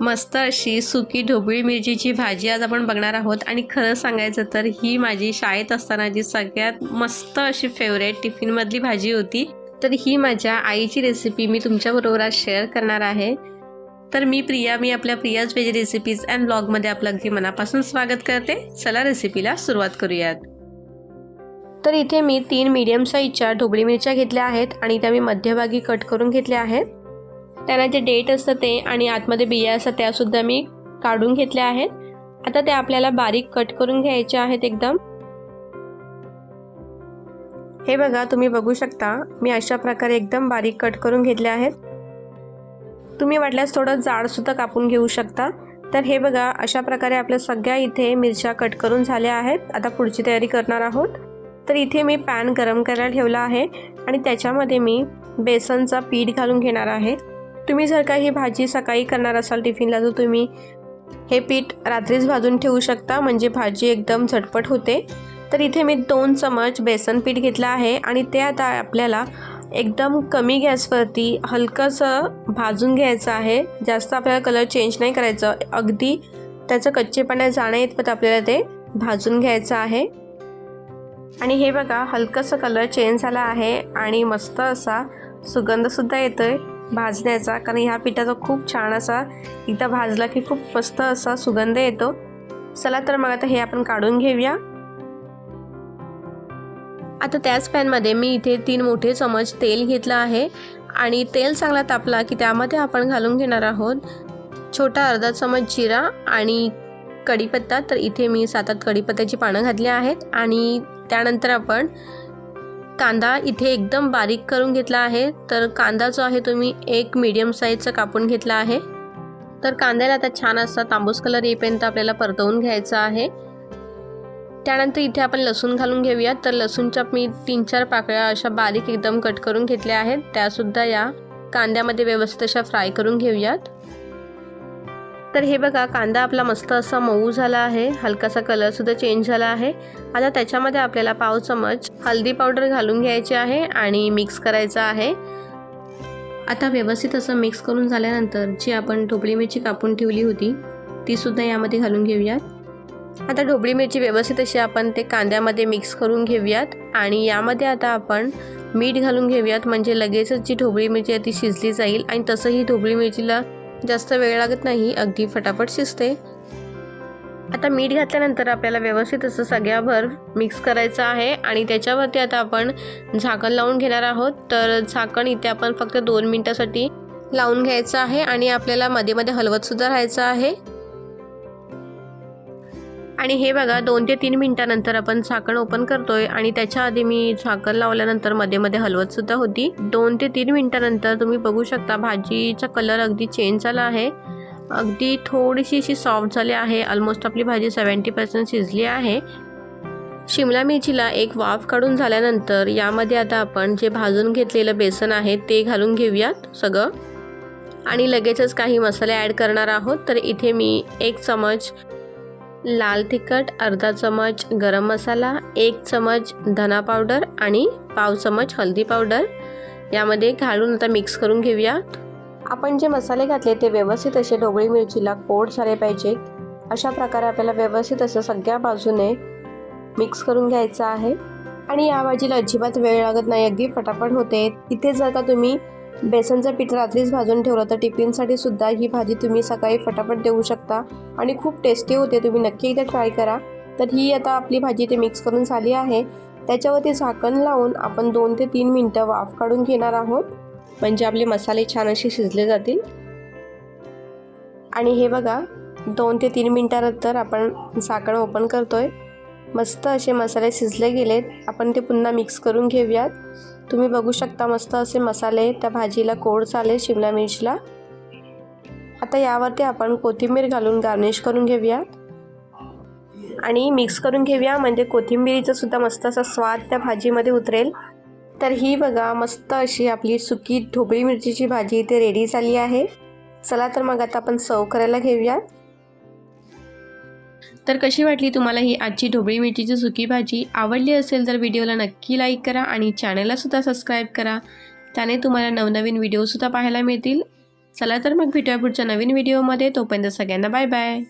मस्त अशी सुकी ढोबळी मिरचीची भाजी आज आपण बघणार आहोत. आणि खरं सांगायचं तर ही माझी शाळेत असतानाची सगळ्यात मस्त अशी फेवरेट टिफिनमधली भाजी होती तर ही माझ्या आईची रेसिपी मी तुमच्याबरोबर आज शेअर करणार आहे. तर मी प्रिया मी आपल्या प्रियाज वेज रेसिपीज अँड ब्लॉगमध्ये आपलं अगदी मनापासून स्वागत करते. चला रेसिपीला सुरुवात करूयात. तर इथे मी तीन मीडियम साईजच्या ढोबळी मिरच्या घेतल्या आहेत आणि त्या मी मध्यभागी कट करून घेतल्या आहेत. त्यांना जे डेट असतं ते आणि आतमध्ये बिया असतात त्यासुद्धा मी काढून घेतल्या आहेत. आता त्या आपल्याला बारीक कट करून घ्यायच्या आहेत एकदम. हे बघा तुम्ही बघू शकता मी अशा प्रकारे एकदम बारीक कट करून घेतले आहेत. तुम्ही वाटल्यास थोडं जाडसुद्धा कापून घेऊ शकता. तर हे बघा अशा प्रकारे आपल्या सगळ्या इथे मिरच्या कट करून झाल्या आहेत. आता पुढची तयारी करणार आहोत. तर इथे मी पॅन गरम करायला ठेवला आहे आणि त्याच्यामध्ये मी बेसनचा पीठ घालून घेणार आहे. तुम्ही जर का ही भाजी सकाळी करणार असाल टिफिनला तर तुम्ही हे पीठ रात्रीच भाजून ठेवू शकता. म्हणजे भाजी एकदम झटपट होते. तर इथे मी दोन चमच बेसन पीठ घेतलं आहे आणि ते आता आपल्याला एकदम कमी गॅसवरती हलकंसं भाजून घ्यायचं आहे. जास्त आपल्याला कलर चेंज नाही करायचं. अगदी त्याचं कच्चेपणा जाणं इतपत आपल्याला ते भाजून घ्यायचं आहे. आणि हे बघा हलकंसं कलर चेंज झाला आहे आणि मस्त असा सुगंधसुद्धा येतो आहे भाजण्याचा कारण ह्या पिठाचा खूप छान असा एकदा भाजला की खूप मस्त असा सुगंध येतो. चला तर मग आता हे आपण काढून घेऊया. आता त्याच पॅनमध्ये मी इथे तीन मोठे चमच तेल घेतलं आहे. आणि तेल चांगला तापला की त्यामध्ये आपण घालून घेणार आहोत छोटा अर्धा चमच जिरा आणि कढीपत्ता. तर इथे मी सात आठ कढीपत्त्याची पानं घातली आहेत. आणि त्यानंतर आपण कांदा इथे एकदम बारीक करून घेतला आहे. तर कांदा जो आहे तुम्ही एक मीडियम साईजचा कापून घेतला आहे. तर कांद्याला आता छान असा तांबूस कलर येईपर्यंत आपल्याला परतवून घ्यायचा आहे. त्यानंतर इथे आपण लसूण घालून घेऊयात तर लसूणच्या मी तीन चार पाकळ्या अशा बारीक एकदम कट करून घेतल्या आहेत. त्यासुद्धा या कांद्यामध्ये व्यवस्थित अशा फ्राय करून घेऊयात. तर हे बघा कांदा आपला मस्त असा मऊ झाला आहे. हलकासा कलरसुद्धा चेंज झाला आहे. आता त्याच्यामध्ये आपल्याला पाव चमच हल्दी पावडर घालून घ्यायची आहे आणि मिक्स करायचं आहे. आता व्यवस्थित असं मिक्स करून झाल्यानंतर जी आपण ढोबळी मिरची कापून ठेवली होती तीसुद्धा यामध्ये घालून घेऊयात. आता ढोबळी मिरची व्यवस्थित अशी आपण ते कांद्यामध्ये मिक्स करून घेऊयात आणि यामध्ये आता आपण मीठ घालून घेऊयात. म्हणजे लगेचच जी ढोबळी मिरची आहे ती शिजली जाईल आणि तसंही ढोबळी मिरचीला जास्त वेळ लागत नाही अगदी फटाफट शिजते. आता मीठ घातल्यानंतर आपल्याला व्यवस्थित असं सगळ्याभर मिक्स करायचं आहे आणि त्याच्यावरती आता आपण झाकण लावून घेणार आहोत. तर झाकण इथे आपण फक्त दोन मिनटासाठी लावून घ्यायचं आहे आणि आपल्याला मध्ये मध्ये हलवतसुद्धा राहायचं आहे. आणि हे बघा दोन ते तीन मिनटानंतर आपण झाकण ओपन करतोय आणि त्याच्या आधी मी झाकण लावल्यानंतरमध्ये मध्ये हलवत सुद्धा होती. दोन ते तीन मिनटानंतर तुम्ही बघू शकता भाजीचा कलर अगदी चेंज झाला आहे. अगदी थोडीशी अशी सॉफ्ट झाली आहे. ऑलमोस्ट आपली भाजी सेवन्टी पर्सेंट शिजली आहे. शिमला मिरचीला एक वाफ काढून झाल्यानंतर यामध्ये आता आपण जे भाजून घेतलेलं बेसन आहे ते घालून घेऊयात सगळं. आणि लगेचच काही मसाले ॲड करणार आहोत. तर इथे मी एक चमच लाल तिखट अर्धा चमच गरम मसाला एक चमच धना पावडर आणि पाव चमच हळदी पावडर. यामध्ये घालून आता मिक्स करून घेऊया. आपण जे मसाले घातले ते व्यवस्थित असे ढोबळी मिरचीला कोड झाले पाहिजे अशा प्रकारे आपल्याला व्यवस्थित असं सगळ्या बाजूने मिक्स करून घ्यायचं आहे. आणि या भाजीला अजिबात वेळ लागत नाही अगदी फटाफट होते. इथे जर का तुम्ही बेसनचं पीठ रात्रीच भाजून ठेवलं तर टिफिनसाठी सुद्धा ही भाजी तुम्ही सकाळी फटाफट देऊ शकता. आणि खूप टेस्टी होते तुम्ही नक्की एकदा ट्राय करा. तर ही आता आपली भाजी ते मिक्स करून झाली आहे. त्याच्यावरती झाकण लावून आपण दोन ते तीन मिनटं वाफ काढून घेणार आहोत. म्हणजे आपले मसाले छान असे शिजले जातील. आणि हे बघा दोन ते तीन मिनटानंतर आपण झाकण ओपन करतोय. मस्त असे मसाले शिजले गेलेत. आपण ते पुन्हा मिक्स करून घेऊयात. तुम्ही बघू शकता मस्त असे मसाले त्या भाजीला कोड चालेल शिमला मिरचीला. आता यावरती आपण कोथिंबीर घालून गार्निश करून घेऊया. आणि मिक्स करून घेऊया म्हणजे कोथिंबीरीचा सुद्धा मस्त असा स्वाद त्या भाजीमध्ये उतरेल. तर ही बघा मस्त अशी आपली सुकी ढोबळी मिरचीची भाजी इथे रेडी झाली आहे. चला तर मग आता आपण सर्व करायला घेऊया. तर कशी वाटली तुम्हाला ही आजची ढोबळी मिरचीची सुकी भाजी? आवडली असेल तर व्हिडिओला नक्की लाईक करा आणि चॅनललासुद्धा सबस्क्राईब करा. त्याने तुम्हाला नवनवीन व्हिडिओसुद्धा पाहायला मिळतील. चला तर मग भेटूया पुढच्या नवीन व्हिडिओमध्ये तोपर्यंत सगळ्यांना बाय बाय